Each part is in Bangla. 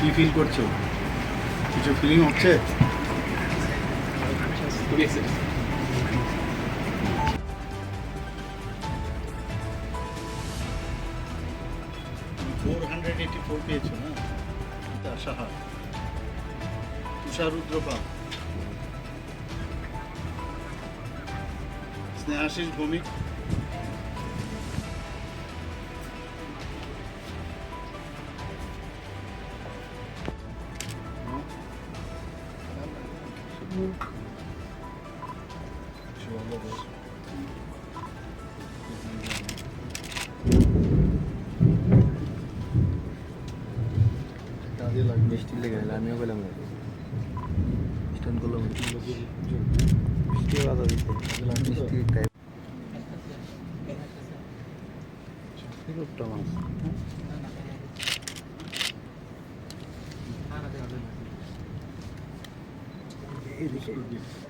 কি ফিল করছ? কিছু ফিলিং হচ্ছে? খুবই excited four hundred eighty four পেয়েছ না? তার সাহা তুষার রুদ্রপাল স্নেহাশিস ভৌমিক। মিষ্টি লেগে গেল আমিও গেলাম স্ট্যান্ড করলাম মিষ্টি বাধা দিতে। মিষ্টি টাইপ মাছ? ওসব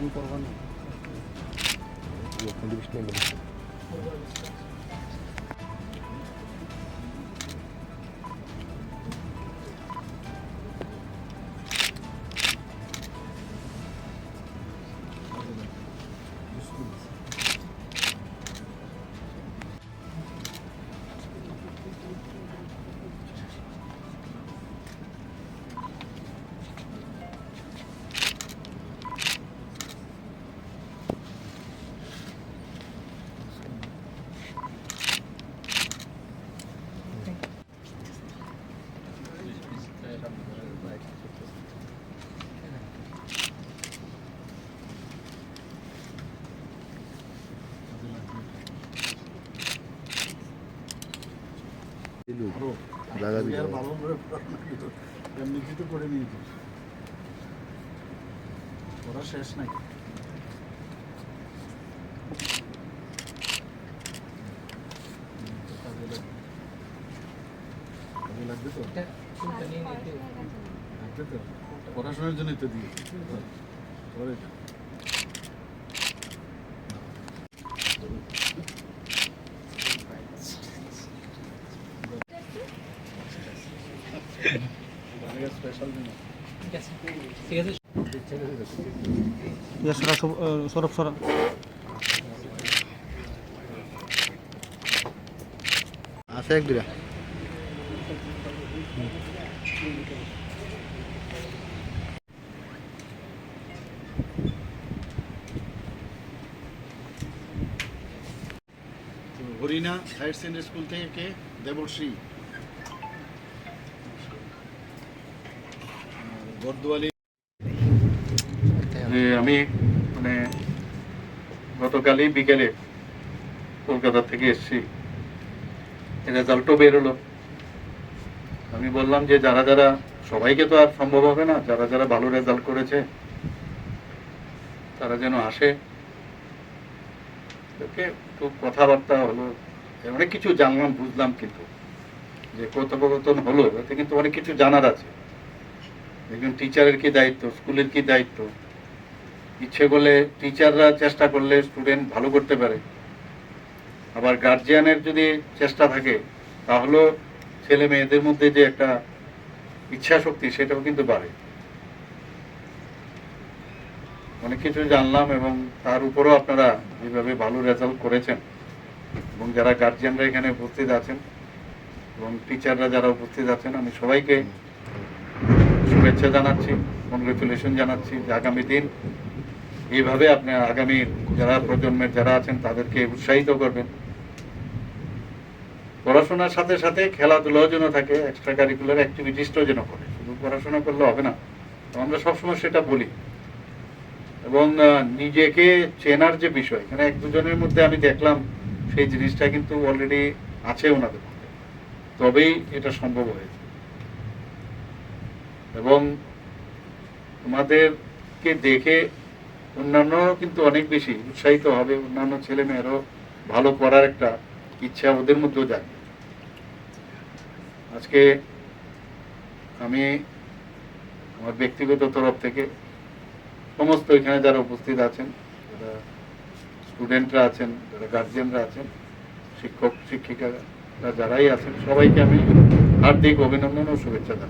ким коргону жок билбешпейм দিতে ভালো করে এমনি কিছু করে শেষ নাকি? লাগবে। কাজে লাগবে তো? লাগবে তো? পড়াশোনার জন্যই তো দিয়েছি যা। স্পেশাল আছে এক দুটা হরিণা হায়ার সেকেন্ডারি স্কুল থেকে দেবশ্রী আমি মানে গতকালই বিকেলে কলকাতা থেকে এসেছি। রেজাল্টও বেরোলো আমি বললাম যে, যারা যারা, সবাইকে তো আর সম্ভব হবে না, যারা যারা ভালো রেজাল্ট করেছে, তারা যেন আসে। ওকে একটু কথাবার্তা হলো, অনেক কিছু জানলাম, বুঝলাম কিন্তু। যে কথোপকথন হলো, এতে কিন্তু অনেক কিছু জানার আছে। একজন টিচারের কি দায়িত্ব, স্কুলের কি দায়িত্ব? ইচ্ছে করলে টিচাররা চেষ্টা করলে স্টুডেন্ট ভালো করতে পারে। আবার গার্জিয়ানের যদি চেষ্টা থাকে তাহলেও ছেলে মেয়েদের মধ্যে যে একটা ইচ্ছা শক্তি সেটাও কিন্তু বাড়ে। অনেক কিছু জানলাম এবং তার উপরেও আপনারা যেভাবে ভালো রেজাল্ট করেছেন। এবং যারা গার্জিয়ানরা এখানে উপস্থিত আছেন এবং টিচাররা যারা উপস্থিত আছেন, আমি সবাইকে শুভেচ্ছা জানাচ্ছি কংগ্রেচুলেশন জানাচ্ছি যে আগামী দিন এইভাবে আপনি আগামী যারা প্রজন্মের যারা আছেন তাদেরকে উৎসাহিত করবেন। পড়াশোনার সাথে সাথে খেলাধুলাও যেন থাকে এক্সট্রা কারিকুলার অ্যাক্টিভিটিসটাও যেন করে। শুধু পড়াশোনা করলে হবে না আমরা সবসময় সেটা বলি। এবং নিজেকে চেনার যে বিষয়, এখানে এক দুজনের মধ্যে আমি দেখলাম সেই জিনিসটা কিন্তু অলরেডি আছে ওনাদের মধ্যে। তবেই এটা সম্ভব হয়েছে। এবং তোমাদেরকে দেখে অন্যান্য কিন্তু অনেক বেশি উৎসাহিত হবে, অন্যান্য ছেলে মেয়েরও ভালো করার একটা ইচ্ছা ওদের মধ্যেও জাগে। আজকে আমি আমার ব্যক্তিগত তরফ থেকে সমস্ত এখানে যারা উপস্থিত আছেন, যারা স্টুডেন্টরা আছেন, যারা গার্জিয়ানরা আছেন, শিক্ষক, শিক্ষিকারা যারাই আছেন, সবাইকে আমি হার্দিক অভিনন্দন ও শুভেচ্ছা জানাই